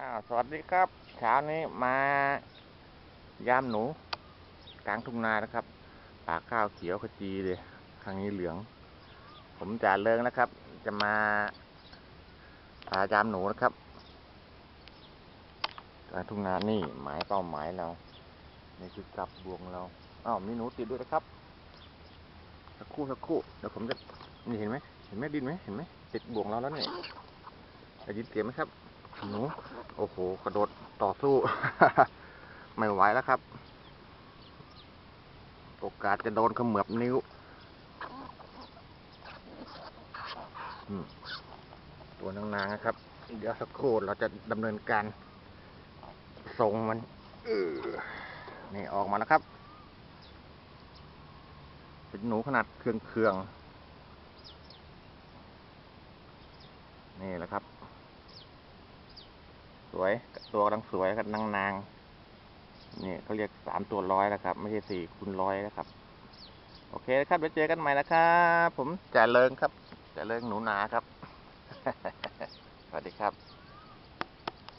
อ้าวสวัสดีครับ เช้านี้มายามหนู กลางทุ่งนานะครับป่าข้าวเขียวขจีเลยข้างนี้เหลือง ผมจ่าเริงนะครับ จะมาพายามหนูนะครับกลางทุ่งนานี่หมายเป้าหมายเรานี่คือกลับบวงเราอ้าวมีหนูติดด้วยนะครับสักคู่สักคู่เดี๋ยวผมจะนี่เห็นไหมเห็นไหมดินไหมเห็นไหมติดบ่วงเราแล้วเนี่ยได้ยินเสียงไหมครับหนู โอ้โห กระโดดต่อสู้ ไม่ไหวแล้วครับ โอกาสจะโดนเขมือบนิ้ว ตัวนางนางๆนะครับ เดี๋ยวสักครู่เราจะดำเนินการส่งมันนี่ออกมาแล้วครับ เป็นหนูขนาดเครื่องเครื่องๆนี่แหละครับ วย ตัวกำลังสวยกับนางนางนี่เขาเรียกสามตัวร้อยแล้วครับ ไม่ใช่สี่คูณร้อยนะครับ โอเคครับไว้เจอกันใหม่นะครับ ผมจ่าเริงครับจ่าเริงหนูนาครับ สวัสดีครับ